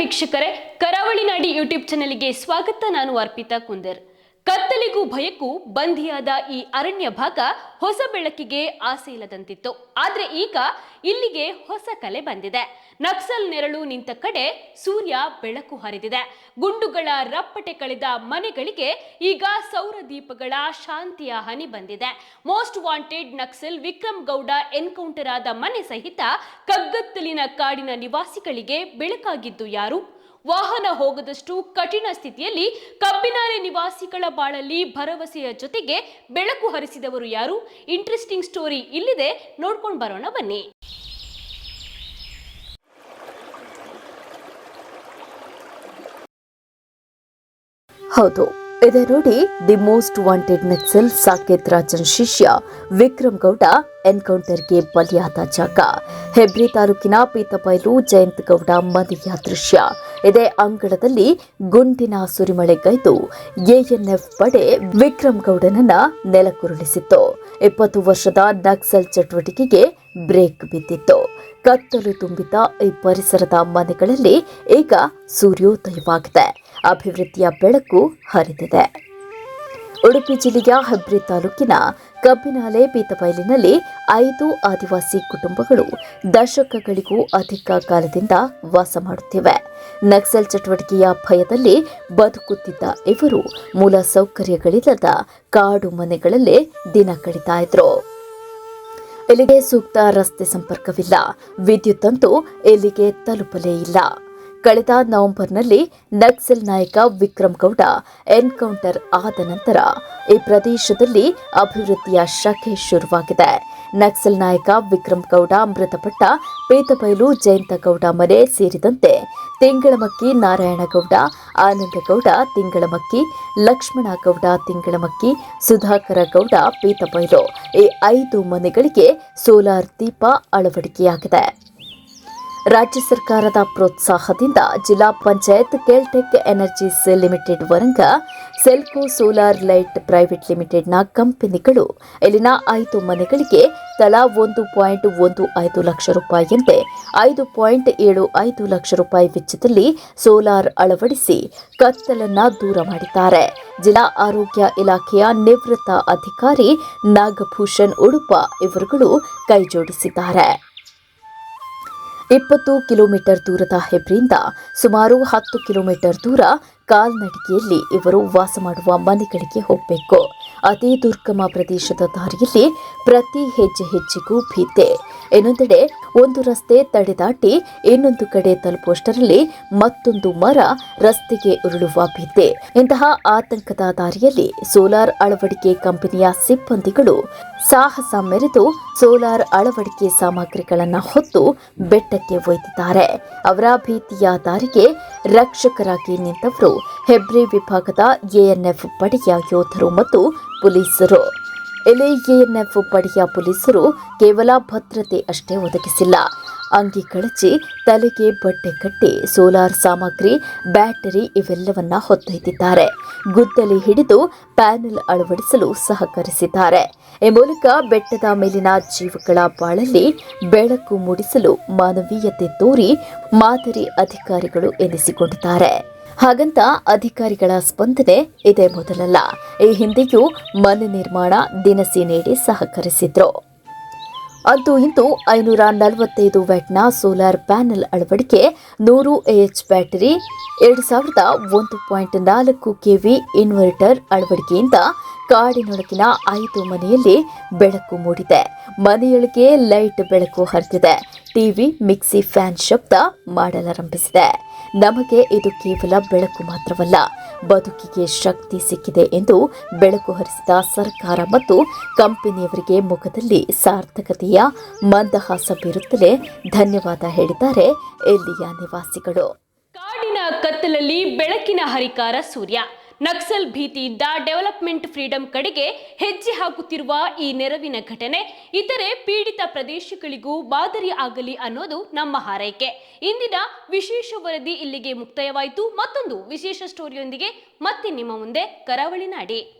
ವೀಕ್ಷಕರೇ ಕರಾವಳಿ ನಾಡಿ ಯೂಟ್ಯೂಬ್ ಚಾನೆಲ್ಗೆ ಸ್ವಾಗತ. ನಾನು ಅರ್ಪಿತಾ ಕುಂದರ್. ಕತ್ತಲಿಗೂ ಭಯಕ್ಕೂ ಬಂಧಿಯಾದ ಈ ಅರಣ್ಯ ಭಾಗ ಹೊಸ ಬೆಳಕಿಗೆ ಆಸೆ ಇಲ್ಲದಂತಿತ್ತು ಆದ್ರೆ ಈಗ ಇಲ್ಲಿಗೆ ಹೊಸ ಕಲೆ ಬಂದಿದೆ. ನಕ್ಸಲ್ ನೆರಳು ನಿಂತ ಕಡೆ ಸೂರ್ಯ ಬೆಳಕು ಹರಿದಿದೆ. ಗುಂಡುಗಳ ರಪ್ಪಟೆ ಕಳೆದ ಮನೆಗಳಿಗೆ ಈಗ ಸೌರ ದೀಪಗಳ ಶಾಂತಿಯ ಹನಿ ಬಂದಿದೆ. Most wanted Naxal Vikram Gowda encounter ಆದ ಮನೆ ಸಹಿತ ಕಗ್ಗತ್ತಲಿನ ಕಾಡಿನ ನಿವಾಸಿಗಳಿಗೆ ಬೆಳಕಾಗಿದ್ದು ಯಾರು? ವಾಹನ ಹೋಗದಷ್ಟು ಕಠಿಣ ಸ್ಥಿತಿಯಲ್ಲಿ ಕಬ್ಬಿನಾರೆ ನಿವಾಸಿಗಳ ಬಾಳಲ್ಲಿ ಭರವಸೆಯ ಜೊತೆಗೆ ಬೆಳಕು ಹರಿಸಿದವರು ಯಾರು? ಇಂಟ್ರೆಸ್ಟಿಂಗ್ ಸ್ಟೋರಿ ಇಲ್ಲಿದೆ. ನೋಡ್ಕೊಂಡು ಬರೋಣ ಬನ್ನಿ. ಹೌದು, ಇದೇ ನೋಡಿ the most wanted Naxal Saket Rajan ಶಿಷ್ಯ ವಿಕ್ರಮ್ ಗೌಡ ಎನ್ಕೌಂಟರ್ಗೆ ಬಲಿಯಾದ ಜಾಗ. ಹೆಬ್ರಿ ತಾಲೂಕಿನ ಪೀತಬೈಲು ಜಯಂತ್ ಗೌಡ ಮನೆಯ ದೃಶ್ಯ. ಇದೇ ಅಂಗಳದಲ್ಲಿ ಗುಂಡಿನ ಸುರಿಮಳೆಗೈದು ಎಎನ್ಎಫ್ ಪಡೆ ವಿಕ್ರಮ್ ಗೌಡನನ್ನ ನೆಲಕುರುಳಿಸಿತ್ತು ಇಪ್ಪತ್ತು ವರ್ಷದ ನಕ್ಸಲ್ ಚಟುವಟಿಕೆಗೆ ಬ್ರೇಕ್ ಬಿದ್ದಿತ್ತು. ಕತ್ತಲು ತುಂಬಿದ ಈ ಪರಿಸರದ ಮನೆಗಳಲ್ಲಿ ಈಗ ಸೂರ್ಯೋದಯವಾಗಿದೆ. ಅಭಿವೃದ್ಧಿಯ ಬೆಳಕು ಹರಿದಿದೆ. ಉಡುಪಿ ಜಿಲ್ಲೆಯ ಹೆಬ್ರಿ ತಾಲೂಕಿನ ಕಬ್ಬಿನಾಲೆ ಪೀತಬೈಲಿನಲ್ಲಿ ಐದು ಆದಿವಾಸಿ ಕುಟುಂಬಗಳು ದಶಕಗಳಿಗೂ ಅಧಿಕ ಕಾಲದಿಂದ ವಾಸ ಮಾಡುತ್ತಿವೆ. ನಕ್ಸಲ್ ಚಟುವಟಿಕೆಯ ಭಯದಲ್ಲಿ ಬದುಕುತ್ತಿದ್ದ ಇವರು ಮೂಲ ಸೌಕರ್ಯಗಳಿಲ್ಲದ ಕಾಡು ಮನೆಗಳಲ್ಲೇ ದಿನ ಕಳೀತಾ ಇದ್ರು. ಇಲ್ಲಿಗೆ ಸೂಕ್ತ ರಸ್ತೆ ಸಂಪರ್ಕವಿಲ್ಲ. ವಿದ್ಯುತ್ ಅಂತೂ ಇಲ್ಲಿಗೆ ತಲುಪಲೇ ಇಲ್ಲ. ಕಳೆದ ನವೆಂಬರ್ನಲ್ಲಿ ನಕ್ಸಲ್ ನಾಯಕ ವಿಕ್ರಮ್ ಗೌಡ ಎನ್ಕೌಂಟರ್ ಆದ ನಂತರ ಈ ಪ್ರದೇಶದಲ್ಲಿ ಅಭಿವೃದ್ಧಿಯ ಶಾಖೆ ಶುರುವಾಗಿದೆ. ನಕ್ಸಲ್ ನಾಯಕ ವಿಕ್ರಮ್ ಗೌಡ ಮೃತಪಟ್ಟ ಪೇತಬೈಲು ಜಯಂತಗೌಡ ಮನೆ ಸೇರಿದಂತೆ ತಿಂಗಳಮಕ್ಕಿ ನಾರಾಯಣಗೌಡ, ಆನಂದಗೌಡ ತಿಂಗಳಮಕ್ಕಿ ಲಕ್ಷ್ಮಣಗೌಡ ತಿಂಗಳಮಕ್ಕಿ, ಸುಧಾಕರ ಗೌಡ ಪೇತಬೈಲು ಈ ಐದು ಮನೆಗಳಿಗೆ ಸೋಲಾರ್ ದೀಪ ಅಳವಡಿಕೆಯಾಗಿದೆ. ರಾಜ್ಯ ಸರ್ಕಾರದ ಪ್ರೋತ್ಸಾಹದಿಂದ ಜಿಲ್ಲಾ panchayat Keltech energies limited Varanga, Selco solar light private ಲಿಮಿಟೆಡ್ನ ಕಂಪನಿಗಳು ಇಲ್ಲಿನ ಐದು ಮನೆಗಳಿಗೆ ತಲಾ ಒಂದು ಪಾಯಿಂಟ್ ಒಂದು ಐದು ಲಕ್ಷ ರೂಪಾಯಿಯಂತೆ ಐದು ಪಾಯಿಂಟ್ ಏಳು ಐದು ಲಕ್ಷ ರೂಪಾಯಿ ವೆಚ್ಚದಲ್ಲಿ ಸೋಲಾರ್ ಅಳವಡಿಸಿ ಕತ್ತಲನ್ನು ದೂರ ಮಾಡಿದ್ದಾರೆ. ಜಿಲ್ಲಾ ಆರೋಗ್ಯ ಇಲಾಖೆಯ ನಿವೃತ್ತ ಅಧಿಕಾರಿ ನಾಗಭೂಷಣ್ ಉಡುಪ ಇವರುಗಳು ಕೈಜೋಡಿಸಿದ್ದಾರೆ. ಇಪ್ಪತ್ತು ಕಿಲೋಮೀಟರ್ ದೂರದ ಹೆಬ್ರಿಯಿಂದ ಸುಮಾರು ಹತ್ತು ಕಿಲೋಮೀಟರ್ ದೂರ ಕಾಲ್ನಡಿಗೆಯಲ್ಲಿ ಇವರು ವಾಸ ಮಾಡುವ ಮನೆಗಳಿಗೆ ಹೋಗಬೇಕು. ಅತಿ ದುರ್ಗಮ ಪ್ರದೇಶದ ದಾರಿಯಲ್ಲಿ ಪ್ರತಿ ಹೆಜ್ಜೆ ಹೆಜ್ಜೆಗೂ ಭೀತೆ. ಇನ್ನೊಂದೆಡೆ ಒಂದು ರಸ್ತೆ ತಡೆದಾಟಿ ಇನ್ನೊಂದು ಕಡೆ ತಲುಪುವಷ್ಟರಲ್ಲಿ ಮತ್ತೊಂದು ಮರ ರಸ್ತೆಗೆ ಉರುಳುವ ಭೀತಿ. ಇಂತಹ ಆತಂಕದ ದಾರಿಯಲ್ಲಿ ಸೋಲಾರ್ ಅಳವಡಿಕೆ ಕಂಪನಿಯ ಸಿಬ್ಬಂದಿಗಳು ಸಾಹಸ ಮೆರೆದು ಸೋಲಾರ್ ಅಳವಡಿಕೆ ಸಾಮಗ್ರಿಗಳನ್ನು ಹೊತ್ತು ಬೆಟ್ಟಕ್ಕೆ ಒಯ್ದಿದ್ದಾರೆ. ಅವರ ಭೀತಿಯ ದಾರಿಗೆ ರಕ್ಷಕರಾಗಿ ನಿಂತವರು ಹೆಬ್ರಿ ವಿಭಾಗದ ಎಎನ್ಎಫ್ ಪಡೆಯ ಯೋಧರು ಮತ್ತು ಪೊಲೀಸರು. ಇಲ್ಲಿ ಎಎನ್ಎಫ್ ಪಡೆಯ ಪೊಲೀಸರು ಕೇವಲ ಭದ್ರತೆ ಅಷ್ಟೇ ಒದಗಿಸಿಲ್ಲ. ಅಂಗಿ ಕಳಚಿ, ತಲೆಗೆ ಬಟ್ಟೆ ಕಟ್ಟಿ, ಸೋಲಾರ್ ಸಾಮಗ್ರಿ, ಬ್ಯಾಟರಿ ಇವೆಲ್ಲವನ್ನ ಹೊತ್ತೊಯ್ದಿದ್ದಾರೆ. ಗುದ್ದಲಿ ಹಿಡಿದು ಪ್ಯಾನೆಲ್ ಅಳವಡಿಸಲು ಸಹಕರಿಸಿದ್ದಾರೆ. ಈ ಮೂಲಕ ಬೆಟ್ಟದ ಮೇಲಿನ ಜೀವಗಳ ಬಾಳಲ್ಲಿ ಬೆಳಕು ಮೂಡಿಸಲು ಮಾನವೀಯತೆ ತೋರಿ ಮಾದರಿ ಅಧಿಕಾರಿಗಳು ಎನಿಸಿಕೊಂಡಿದ್ದಾರೆ. ಹಾಗಂತ ಅಧಿಕಾರಿಗಳ ಸ್ಪಂದನೆ ಇದೇ ಮೊದಲಲ್ಲ. ಈ ಹಿಂದೆಯೂ ಮನೆ ನಿರ್ಮಾಣ ದಿನಸಿ ನೀಡಿ ಸಹಕರಿಸಿದ್ರು. ಅಂತೂ ಇಂದು ಐನೂರ ನಲವತ್ತೈದು ವ್ಯಾಟ್ನ ಸೋಲಾರ್ ಪ್ಯಾನೆಲ್ ಅಳವಡಿಕೆ, ನೂರು ಎಎಚ್ ಬ್ಯಾಟರಿ, ಎರಡು ಸಾವಿರದ ಒಂದು ಪಾಯಿಂಟ್ ನಾಲ್ಕು ಕೆವಿ ಇನ್ವರ್ಟರ್ ಅಳವಡಿಕೆಯಿಂದ ಕಾಡಿನೊಳಗಿನ ಐದು ಮನೆಯಲ್ಲಿ ಬೆಳಕು ಮೂಡಿದೆ. ಮನೆಯೊಳಗೆ ಲೈಟ್ ಬೆಳಕು ಹರಿದಿದೆ. ಟಿವಿ, ಮಿಕ್ಸಿ ಫ್ಯಾನ್ ಶಬ್ದ ಮಾಡಲಾರಂಭಿಸಿದೆ. ನಮಗೆ ಇದು ಕೇವಲ ಬೆಳಕು ಮಾತ್ರವಲ್ಲ, ಬದುಕಿಗೆ ಶಕ್ತಿ ಸಿಕ್ಕಿದೆ ಎಂದು ಬೆಳಕು ಹರಿಸಿದ ಸರ್ಕಾರ ಮತ್ತು ಕಂಪನಿಯವರಿಗೆ ಮುಖದಲ್ಲಿ ಸಾರ್ಥಕತೆಯ ಮಂದಹಾಸ ಬೀರುತ್ತಲೇ ಧನ್ಯವಾದ ಹೇಳಿದ್ದಾರೆ ಇಲ್ಲಿಯ ನಿವಾಸಿಗಳು. ಕಾಡಿನ ಕತ್ತಲಲ್ಲಿ ಬೆಳಕಿನ ಹರಿಕಾರ ಸೂರ್ಯ. ನಕ್ಸಲ್ ಭೀತಿಯಿಂದ ಡೆವಲಪ್ಮೆಂಟ್ ಫ್ರೀಡಂ ಕಡೆಗೆ ಹೆಜ್ಜೆ ಹಾಕುತ್ತಿರುವ ಈ ನೆರವಿನ ಘಟನೆ, ಇತರೆ ಪೀಡಿತ ಪ್ರದೇಶಗಳಿಗೂ ಮಾದರಿ ಆಗಲಿ ಅನ್ನೋದು ನಮ್ಮ ಹಾರೈಕೆ. ಇಂದಿನ ವಿಶೇಷ ವರದಿ ಇಲ್ಲಿಗೆ ಮುಕ್ತಾಯವಾಯಿತು. ಮತ್ತೊಂದು ವಿಶೇಷ ಸ್ಟೋರಿಯೊಂದಿಗೆ ಮತ್ತೆ ನಿಮ್ಮ ಮುಂದೆ ಕರಾವಳಿ ನಾಡಿ.